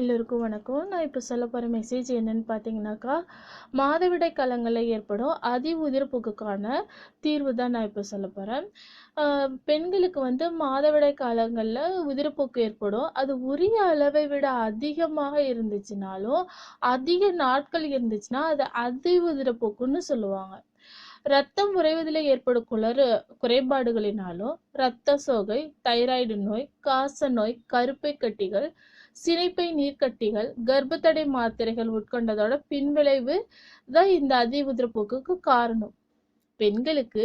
எல்லோருக்கும் வணக்கம். நான் இப்போ சொல்ல போகிற மெசேஜ் என்னன்னு பார்த்தீங்கன்னாக்கா மாதவிடை காலங்களில் ஏற்படும் அதி உதிர்ப்புக்கான தீர்வு தான் நான் இப்போ சொல்ல போகிறேன் பெண்களுக்கு வந்து மாதவிடை காலங்களில் உதிர்ப்போக்கு ஏற்படும். அது உரிய அளவை விட அதிகமாக இருந்துச்சுனாலும் அதிக நாட்கள் இருந்துச்சுன்னா அது அதி உதிரப்போக்குன்னு சொல்லுவாங்க. ரத்தம் உறைவதில் ஏற்படும் குளறு குறைபாடுகளினாலும் இரத்த சோகை தைராய்டு நோய் காச நோய் கருப்பை கட்டிகள் சினைப்பை நீர்க்கட்டிகள் கர்ப்பத்தடை மாத்திரைகள் உட்கொண்டதோட பின்விளைவு தான் இந்த அதி உதிரப்போக்குக்கு காரணம். பெண்களுக்கு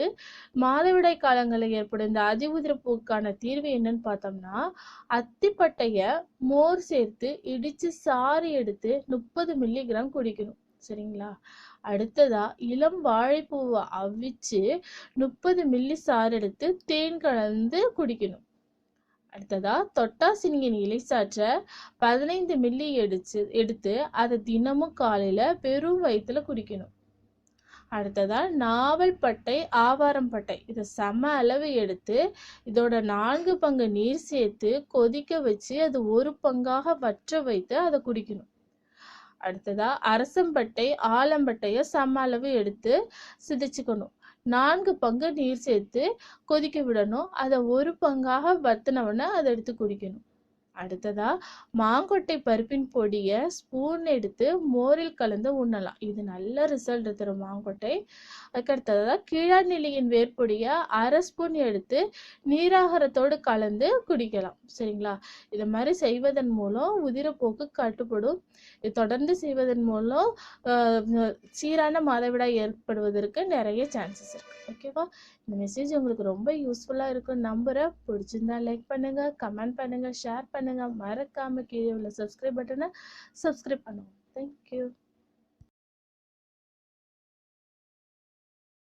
மாதவிடாய் காலங்களில் ஏற்படும் இந்த அதி உதிரப்போக்கான தீர்வு என்னன்னு பார்த்தோம்னா அத்திப்பட்டைய மோர் சேர்த்து இடிச்சு சாறு எடுத்து முப்பது மில்லிகிராம் குடிக்கணும். சரிங்களா? அடுத்ததா இளம் வாழைப்பூவை அவிச்சு முப்பது மில்லி சாறு எடுத்து தேன் கலந்து குடிக்கணும். அடுத்ததா தொட்டாசினியின் இலைச்சாற்றை பதினைந்து மில்லி எடுத்து எடுத்து அதை தினமும் காலையில பெரும் வயிற்றுல குடிக்கணும். அடுத்ததா நாவல் பட்டை ஆவாரம் பட்டை. இதை சம அளவு எடுத்து இதோட நான்கு பங்கு நீர் சேர்த்து கொதிக்க வச்சு அது ஒரு பங்காக வற்ற வைத்து அதை குடிக்கணும். அடுத்ததா அரசம்பட்டை ஆலம்பட்டைய சம அளவு எடுத்து சிதைச்சுக்கணும். நான்கு பங்கு நீர் சேர்த்து கொதிக்க விடணும். அதை ஒரு பங்காக வத்தினவன அதை எடுத்து குடிக்கணும். அடுத்ததா மாங்கொட்டை பருப்பின் பொடியை ஸ்பூன் எடுத்து மோரில் கலந்து உண்ணலாம். இது நல்ல ரிசல்ட் தரும் மாங்கொட்டை. அதுக்கடுத்ததா கீழாநிலையின் வேர்பொடியை அரை ஸ்பூன் எடுத்து நீராகாரத்தோடு கலந்து குடிக்கலாம். சரிங்களா? இது மாதிரி செய்வதன் மூலம் உதிரப்போக்கு கட்டுப்படும் இது தொடர்ந்து செய்வதன் மூலம் சீரான மாதவிடாய் ஏற்படுவதற்கு நிறைய சான்சஸ் இருக்கு. ஓகேவா இந்த மெசேஜ் உங்களுக்கு ரொம்ப யூஸ்ஃபுல்லாக இருக்கும்னு நம்புகிறேன் பிடிச்சிருந்தா லைக் பண்ணுங்கள் கமெண்ட் பண்ணுங்கள் ஷேர் பண்ணுங்கள் மறக்காமல் கீழே உள்ள சப்ஸ்கிரைப் பட்டனை சப்ஸ்கிரைப் பண்ணுவோம் தேங்க்யூ